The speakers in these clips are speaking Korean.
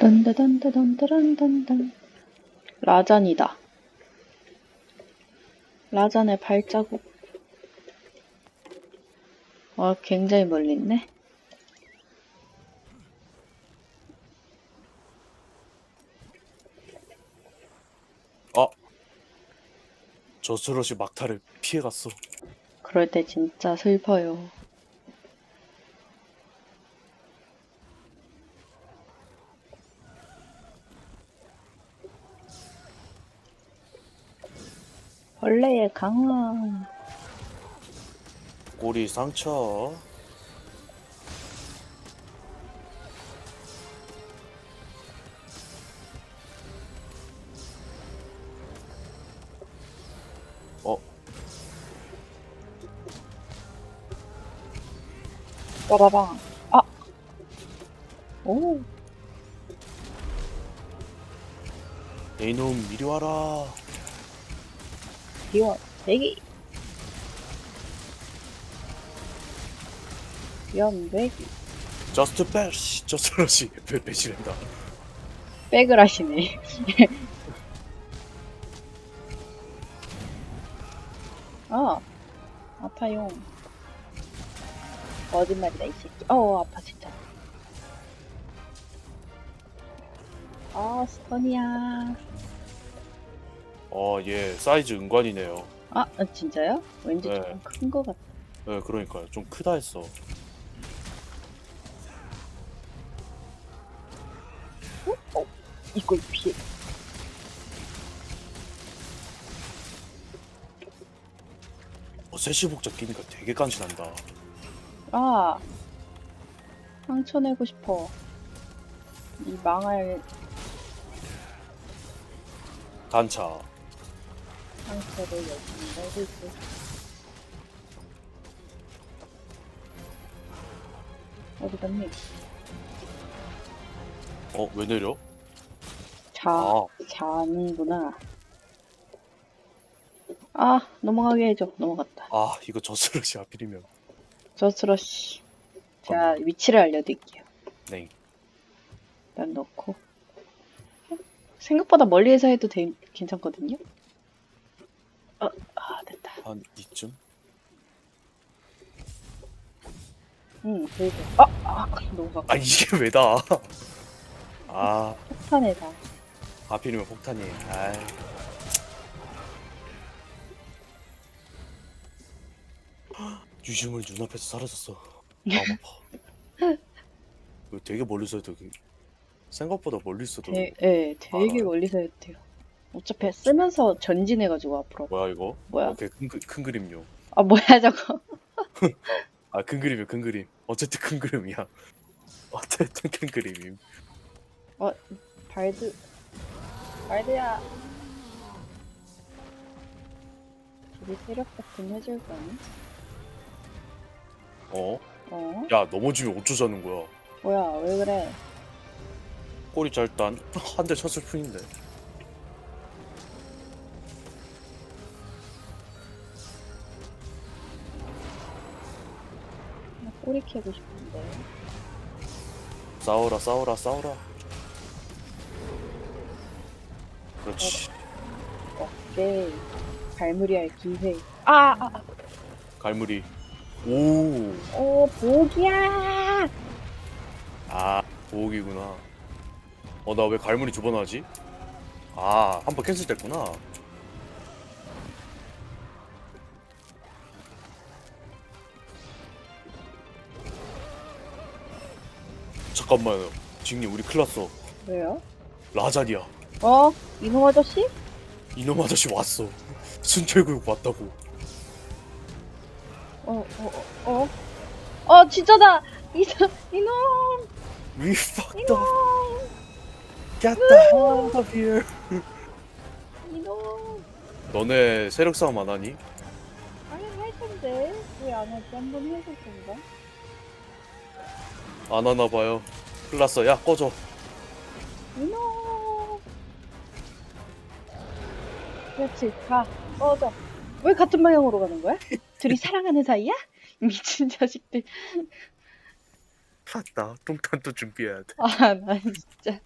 딴따단따단따란딴딴 라잔이다. 라잔의 발자국. 와, 굉장히 멀리 있네. 아 저스러시 막타를 피해갔어. 그럴 때 진짜 슬퍼요. 벌레의 강화. 꼬리 상처. 어, 빠바방. 아! 오, 네이놈 이리 와라. 비원, 내기. 비원, 내기. 저스트 배시 저스러시 배 배시랜다. 백을 하시네. 아, 아파요. 거짓말이다, 이 새끼. 어, 아파, 진짜. 아, 스턴이야. 어, 예, 사이즈 은관이네요. 아, 아, 진짜요? 왠지 네. 조금 큰거 같아. 네, 그러니까요. 좀 크다 했어. 이걸 피해. 어, 세시복자 끼니까 되게 간지난다. 아, 상처 내고 싶어. 이 망할 단차. 상처를 열심히 내고 있어. 어디 갔니? 어, 왜 내려? 자, 아, 자는구나. 아, 넘어가게 해줘. 넘어갔다. 아, 이거 저스러시 하필이면. 저스러시. 제가 위치를 알려드릴게요. 네. 일단 넣고. 생각보다 멀리에서 해도 되, 괜찮거든요? 아, 아, 됐다. 한 이쯤? 응, 그리고. 아, 아, 너무 가까워. 아, 이게 왜다? 아, 폭탄에다. 하필이면 폭탄이. 아이. 유심을 눈앞에서 사라졌어. 마음 아파. 이거 되게 멀리서 해도 그- 생각보다 멀리 있어도 되, 예, 되게 아. 멀리서 해도 돼요. 어차피 쓰면서 전진해가지고 앞으로. 뭐야 이거? 뭐야? 오케이 큰, 그- 큰 그림요. 아, 뭐야, 저거. 아 큰 그림이요 큰 그림. 어쨌든 큰 그림이야. 어쨌든 큰 그림임. 발드. 발드야. 둘이 세력 같은 해줄 거 아니? 어? 어? 야 넘어지면 어쩌자는 거야. 뭐야, 왜 그래? 꼬리 짧단 한 대 쳤을 뿐인데. 캐고 싶은데. 싸워라 싸워라 싸워라. 그렇지. 오케이. 갈무리할 기회. 아, 아, 아. 갈무리. 오. 오, 복이야! 아 보옥이구나. 어 나 왜 갈무리 두 번 하지? 아 한 번 캔슬 됐구나. 잠깐만요. 징님 우리 큰일 났어. 왜요? 라자리야. 어? 이놈 아저씨? 이놈 아저씨 왔어. 순철구역 왔다고. 어, 어, 어, 어? 어, 진짜다! 이놈, 이놈! We fucked 이놈! up. Get the hell out of here. 이놈! 너네 세력 싸움 안 하니? 아니, 할 텐데. 왜 안 하지? 한번 해볼 건가? 안 하나 봐요. 흘났어. 야 꺼져. 노. 그렇지. 가. 꺼져. 왜 같은 방향으로 가는 거야? 둘이 사랑하는 사이야? 미친 자식들. 샀다. 똥탄도 준비해야 돼. 아, 나 진짜.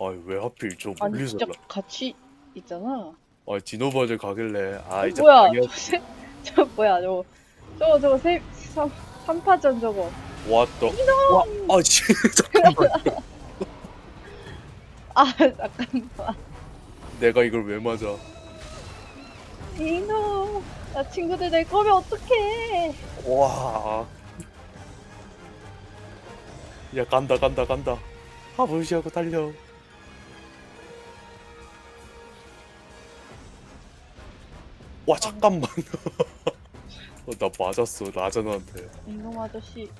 아, 왜 하필 저 아니 멀리서 진짜 같이 있잖아. 아 디노버들 가길래 아 이제 뭐야? 방해하지. 저, 새- 저 뭐야? 저 저거 저거 세 삼, 삼파전 저거. 왔다 와 아 씨 잠깐만 아 잠깐만. 내가 이걸 왜 맞아 이놈. 나 친구들 낼 거면 어떡해? 와. 야 간다 간다 간다. 아 무시하고 달려. 와 잠깐만. 어, 나 맞았어 라자나한테. 이놈 아저씨.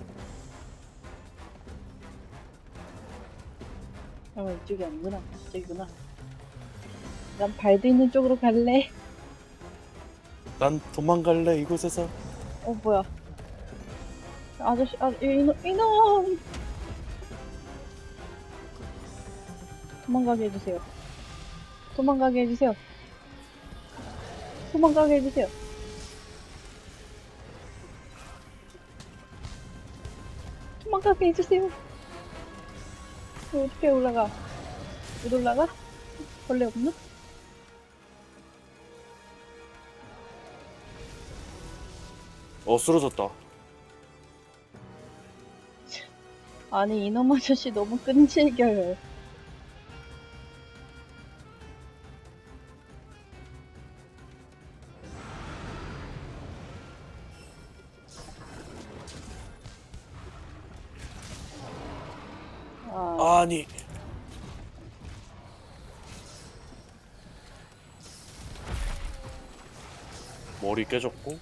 아 이쪽이 아니구나. 이쪽이구나. 난 발도 있는 쪽으로 갈래. 난 도망갈래 이곳에서. 어 뭐야? 아저씨 아 이놈 이놈. 도망가게 해주세요. 도망가게 해주세요. 도망가게 해주세요. 도망가게 해주세요. 어떻게 올라가? 못 올라가? 벌레 없나? 어 쓰러졌다. 아니 이놈 아저씨 너무 끈질겨요. 아, 아니. 머리 깨졌고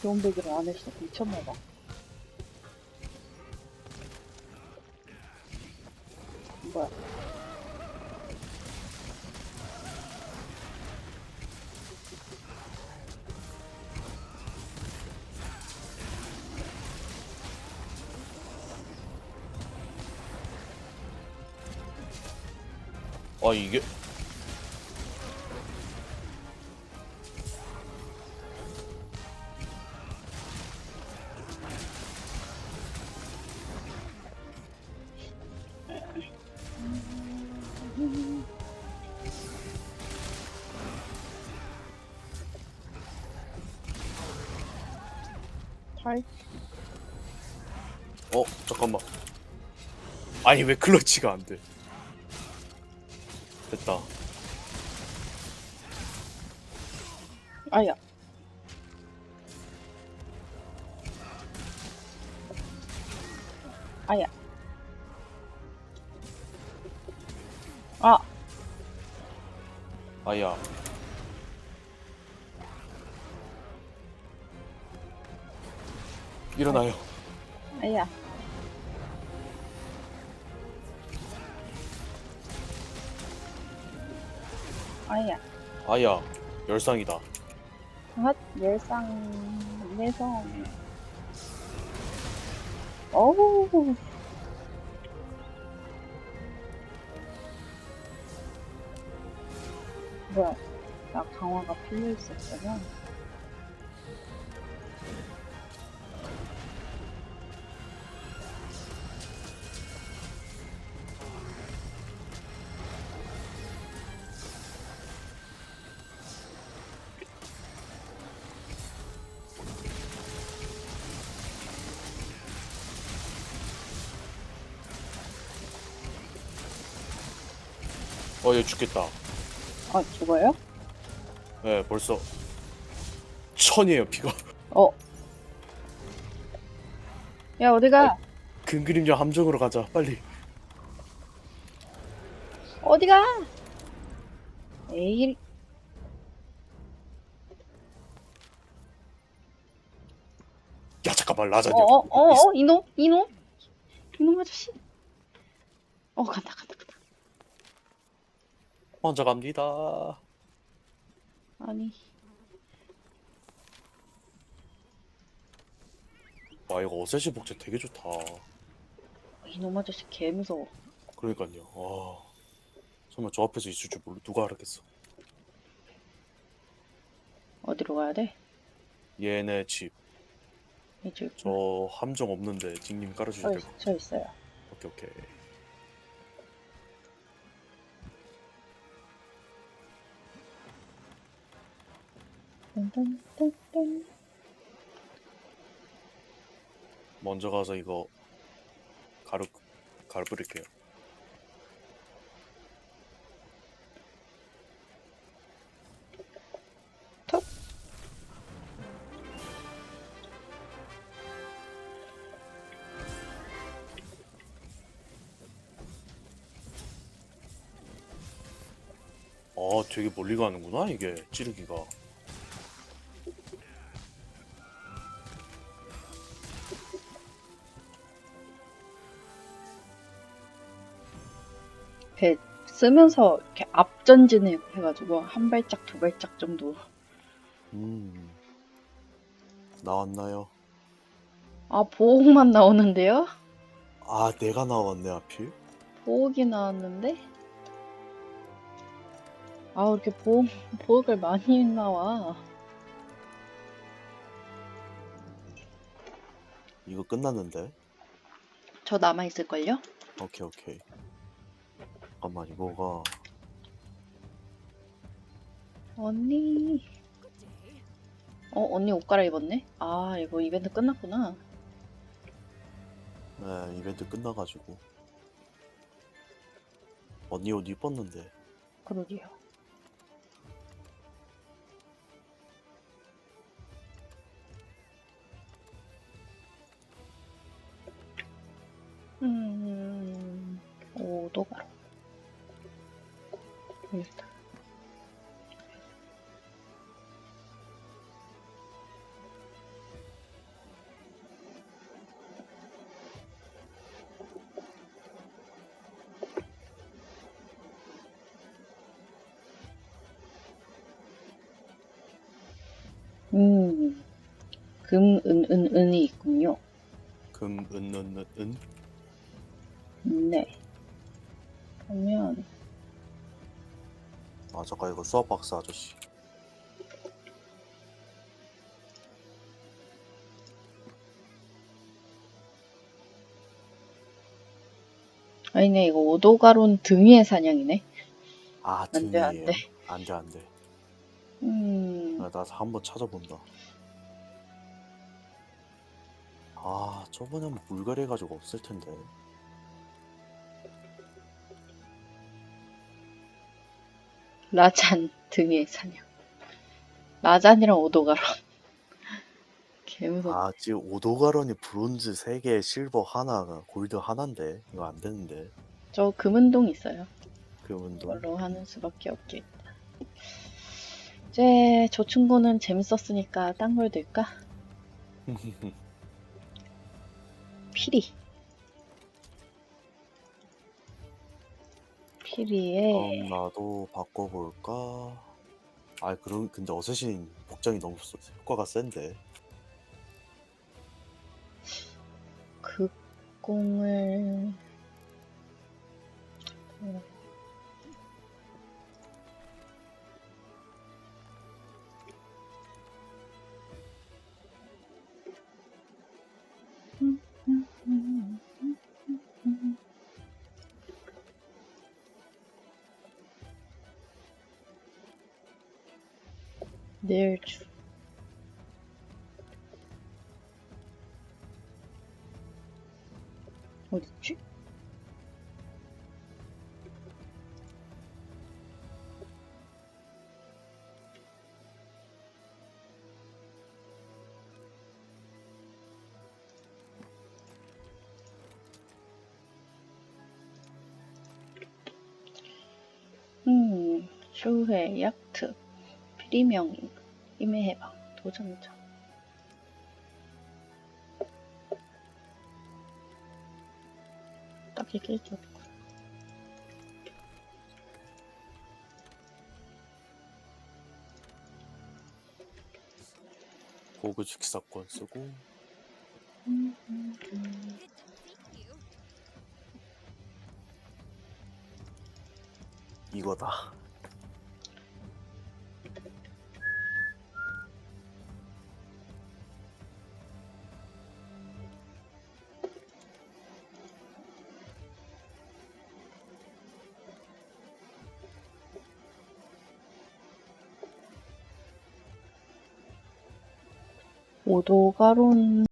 좋은 배기를 안 했어. 미쳤나봐. 뭐야? 아 이게 잘. 어 잠깐만 아니 왜 클러치가 안 돼? 됐다 아야. 아야. 아, 아야 일어나요 아야. 아야. 아야 열상이다 핫, 열상, 내성. 어우. 뭐야, 나 강화가 필요 있었잖아. 어얘 죽겠다 아, 죽어요? 예 벌써 천이에요 피가 어. 야, 어디가? 근그림자 함정으로 가자 빨리 어디가? 에이, 야 잠깐만 라자냐 어, 어, 어, 어, 이놈, 이놈, 이놈 아저씨. 어, 간다, 간다, 간다. 혼자 갑니다 아니, 와 이거 어세시 복제 되게 좋다 이놈 아저씨 개 무서워. 그러니까요 와 정말 저 앞에서 있을 줄 몰라 누가 알았겠어 어디로 가야 돼? 얘네 집 이쪽. 저 함정 없는데 징님 저, 깔아주셔야 있- 되고. 저 있어요. 오케이 오케이. 딴딴딴딴. 먼저 가서 이거 가루 가루 뿌릴게요. 톡. 아 되게 멀리 가는구나 이게 찌르기가. 쓰면서 이렇게 앞전진 해- 해가지고 한 발짝 두 발짝 정도. 음 나왔나요? 아 보호만 나오는데요? 아 내가 나왔네 하필. 보호기 나왔는데? 아 이렇게 보호 보호를 많이 나와. 이거 끝났는데. 저 남아 있을걸요? 오케이 오케이. 잠깐만 이거가 언니. 어 언니 옷 갈아입었네? 아 이거 이벤트 끝났구나. 네 이벤트 끝나가지고 언니 옷 이뻤는데. 그러게요. 일단. 음, 금, 은, 은, 은이 있군요. 금, 은, 은, 은, 은? 네. 그러면, 아 잠깐 이거 수학 박사 아저씨. 아니네, 이거 오도가론 등위의 사냥이네. 아 안 돼, 안 등이에요. 돼. 안 돼 안 돼. 음, 나 한번 찾아본다. 아 저번에 한번 물갈이 해가지고 없을 텐데. 라잔 등위의 사냥. 라잔이랑 오도가론. 개무섭. 아 지금 오도가런이 브론즈 3개, 실버 하나, 골드 하나인데 이거 안 되는데. 저 금은동 있어요. 그 운동. 그걸로 하는 수밖에 없겠다. 이제 저 친구는 재밌었으니까 딴걸 들까? 피리. 피리에 그럼 나도 바꿔볼까? 아 그럼 근데 어쌔신 복장이 너무 쏘- 효과가 센데. 극공을 내일 주 어딨지? 음, 쇼회, 약트, 피리명인, 임의 해방, 도전자. 딱히 낄줄 없고. 고급 식사권 쓰고. 이거다. 오도가론